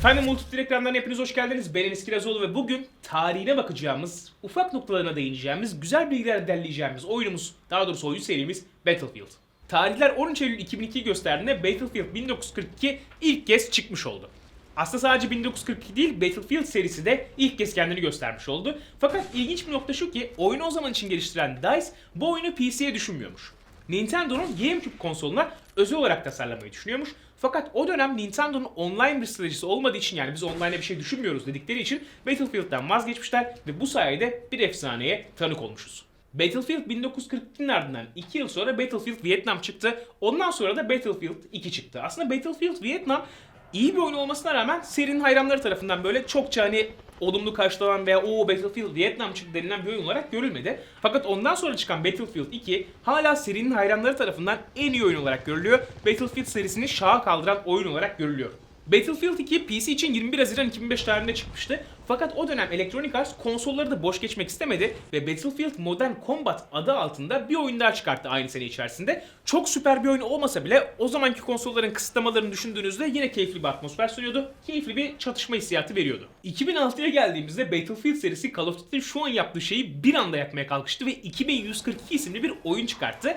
Efendim Multiplayer ekranlarına hepiniz hoş geldiniz. Ben Enis Kirazoğlu ve bugün tarihine bakacağımız, ufak noktalarına değineceğimiz, güzel bilgiler derleyeceğimiz oyunumuz, daha doğrusu oyun serimiz Battlefield. Tarihler 13 Eylül 2002 gösterdiğinde Battlefield 1942 ilk kez çıkmış oldu. Aslında sadece 1942 değil, Battlefield serisi de ilk kez kendini göstermiş oldu. Fakat ilginç bir nokta şu ki, oyunu o zaman için geliştiren DICE bu oyunu PC'ye düşünmüyormuş. Nintendo'nun GameCube konsoluna özel olarak tasarlamayı düşünüyormuş. Fakat o dönem Nintendo'nun online bir stratejisi olmadığı için yani biz online'e bir şey düşünmüyoruz dedikleri için Battlefield'den vazgeçmişler ve bu sayede bir efsaneye tanık olmuşuz. Battlefield 1942'nin ardından 2 yıl sonra Battlefield Vietnam çıktı. Ondan sonra da Battlefield 2 çıktı. Aslında Battlefield Vietnam iyi bir oyun olmasına rağmen serinin hayranları tarafından böyle çokça hani olumlu karşılanan veya o Battlefield Vietnam çıktı denilen bir oyun olarak görülmedi. Fakat ondan sonra çıkan Battlefield 2 hala serinin hayranları tarafından en iyi oyun olarak görülüyor. Battlefield serisini şaha kaldıran oyun olarak görülüyor. Battlefield 2 PC için 21 Haziran 2005 tarihinde çıkmıştı. Fakat o dönem Electronic Arts konsolları da boş geçmek istemedi ve Battlefield Modern Combat adı altında bir oyun daha çıkarttı aynı sene içerisinde. Çok süper bir oyun olmasa bile o zamanki konsolların kısıtlamalarını düşündüğünüzde yine keyifli bir atmosfer sunuyordu. Keyifli bir çatışma hissiyatı veriyordu. 2006'ya geldiğimizde Battlefield serisi Call of Duty'nin şu an yaptığı şeyi bir anda yapmaya kalkıştı ve 2142 isimli bir oyun çıkarttı.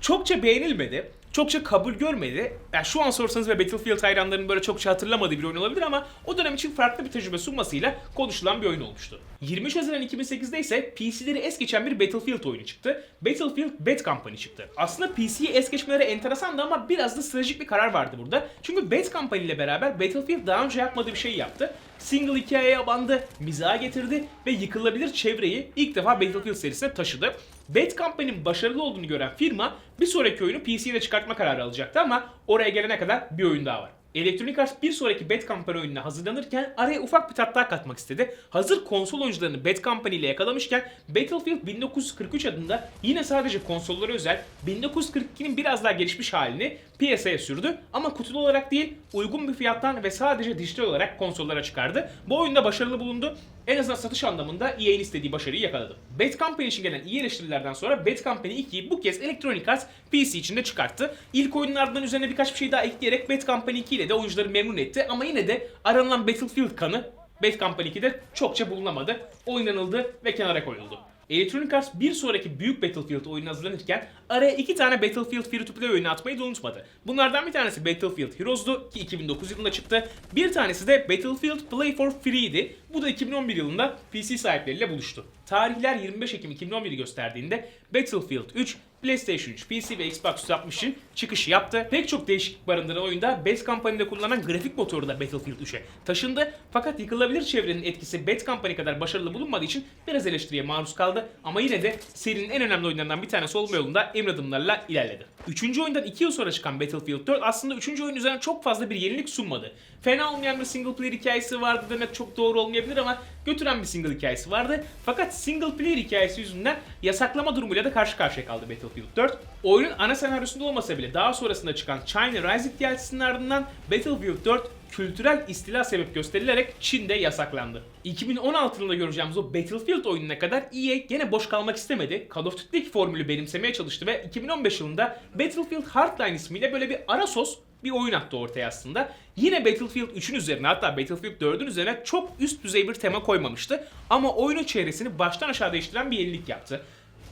Çokça beğenilmedi. Çokça kabul görmedi. Yani şu an sorsanız ve Battlefield hayranlarının böyle çokça hatırlamadığı bir oyun olabilir ama o dönem için farklı bir tecrübe sunmasıyla konuşulan bir oyun olmuştu. 23 Haziran 2008'de ise PC'leri es geçen bir Battlefield oyunu çıktı. Battlefield Bad Company çıktı. Aslında PC'yi es geçmeleri enteresandı ama biraz da stratejik bir karar vardı burada. Çünkü Bad Company ile beraber Battlefield daha önce yapmadığı bir şey yaptı. Single hikayeye abandı, mizaha getirdi ve yıkılabilir çevreyi ilk defa Battlefield serisine taşıdı. Bad Company'nin başarılı olduğunu gören firma bir sonraki oyunu PC'de çıkartma kararı alacaktı ama oraya gelene kadar bir oyun daha var. Electronic Arts bir sonraki Bad Company oyununa hazırlanırken araya ufak bir tat daha katmak istedi. Hazır konsol oyuncularını Bad Company ile yakalamışken Battlefield 1943 adında yine sadece konsollara özel 1942'nin biraz daha gelişmiş halini piyasaya sürdü ama kutulu olarak değil uygun bir fiyattan ve sadece dijital olarak konsollara çıkardı. Bu oyunda başarılı bulundu. En azından satış anlamında EA'nin istediği başarıyı yakaladı. Bad Company için gelen iyi eleştirilerden sonra Bad Company 2'yi bu kez Electronic Arts PC içinde çıkarttı. İlk oyunun ardından üzerine birkaç bir şey daha ekleyerek Bad Company 2 ile de oyuncuları memnun etti ama yine de aranılan Battlefield kanı Bad Company 2'de çokça bulunamadı, oynanıldı ve kenara koyuldu. Electronic Arts bir sonraki büyük Battlefield oyununa hazırlanırken araya iki tane Battlefield Free to Play oyunu atmayı da unutmadı. Bunlardan bir tanesi Battlefield Heroes'du ki 2009 yılında çıktı. Bir tanesi de Battlefield Play for Free'di. Bu da 2011 yılında PC sahipleriyle buluştu. Tarihler 25 Ekim 2011'i gösterdiğinde Battlefield 3 PlayStation 3, PC ve Xbox 360 için çıkışı yaptı. Pek çok değişiklik barındıran oyunda Bad Company'de kullanılan grafik motoru da Battlefield 3'e taşındı. Fakat yıkılabilir çevrenin etkisi Bad Company kadar başarılı bulunmadığı için biraz eleştiriye maruz kaldı. Ama yine de serinin en önemli oyunlarından bir tanesi olma yolunda emin adımlarla ilerledi. Üçüncü oyundan 2 yıl sonra çıkan Battlefield 4 aslında üçüncü oyun üzerine çok fazla bir yenilik sunmadı. Fena olmayan bir single player hikayesi vardı demek çok doğru olmayabilir ama götüren bir single hikayesi vardı. Fakat single player hikayesi yüzünden yasaklama durumuyla da karşı karşıya kaldı Battlefield 4. Oyunun ana senaryosunda olmasa bile daha sonrasında çıkan China Rising DLC'sinin ardından Battlefield 4 kültürel istila sebep gösterilerek Çin'de yasaklandı. 2016 yılında göreceğimiz o Battlefield oyununa kadar EA gene boş kalmak istemedi. Call of Duty'deki formülü benimsemeye çalıştı ve 2015 yılında Battlefield Hardline ismiyle böyle bir ara sos bir oyun attı ortaya aslında. Yine Battlefield 3'ün üzerine hatta Battlefield 4'ün üzerine çok üst düzey bir tema koymamıştı. Ama oyunun çevresini baştan aşağı değiştiren bir yenilik yaptı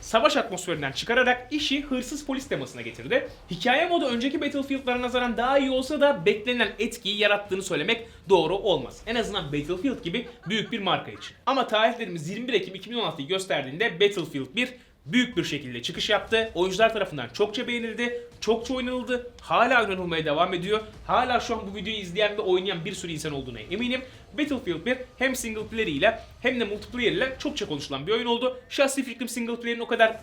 savaş atmosferinden çıkararak işi hırsız polis temasına getirdi. Hikaye modu önceki Battlefield'lara nazaran daha iyi olsa da beklenen etkiyi yarattığını söylemek doğru olmaz. En azından Battlefield gibi büyük bir marka için. Ama tarihlerimiz 21 Ekim 2016'yı gösterdiğinde Battlefield 1 büyük bir şekilde çıkış yaptı. Oyuncular tarafından çokça beğenildi, çokça oynanıldı, hala oynanılmaya devam ediyor. Hala şu an bu videoyu izleyen ve oynayan bir sürü insan olduğuna eminim. Battlefield 1 hem single player ile hem de multiplayer ile çokça konuşulan bir oyun oldu. Şahsi fikrim single player'in o kadar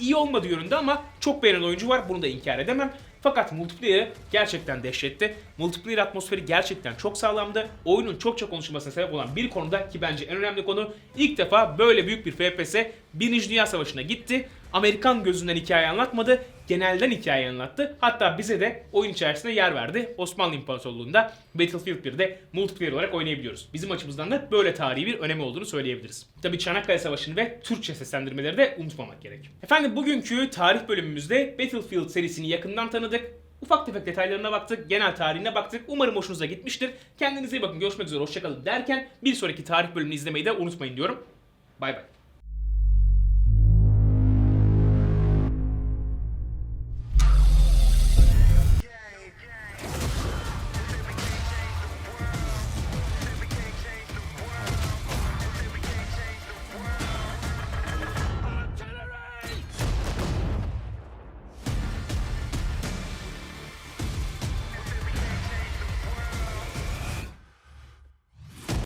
iyi olmadığı yönünde ama çok beğenen oyuncu var. Bunu da inkar edemem. Fakat multiplayer gerçekten dehşetti. Multiplayer atmosferi gerçekten çok sağlamdı. Oyunun çokça konuşulmasına sebep olan bir konuda ki bence en önemli konu ilk defa böyle büyük bir FPS 1. Dünya Savaşı'na gitti. Amerikan gözünden hikaye anlatmadı. Genelden hikaye anlattı. Hatta bize de oyun içerisinde yer verdi. Osmanlı İmparatorluğu'nda Battlefield 1'de multiplayer olarak oynayabiliyoruz. Bizim açımızdan da böyle tarihi bir önemi olduğunu söyleyebiliriz. Tabi Çanakkale Savaşı'nı ve Türkçe seslendirmeleri de unutmamak gerek. Efendim bugünkü tarih bölümümüzde Battlefield serisini yakından tanıdık. Ufak tefek detaylarına baktık, genel tarihine baktık. Umarım hoşunuza gitmiştir. Kendinize iyi bakın, görüşmek üzere, hoşçakalın derken bir sonraki tarih bölümünü izlemeyi de unutmayın diyorum. Bay bay.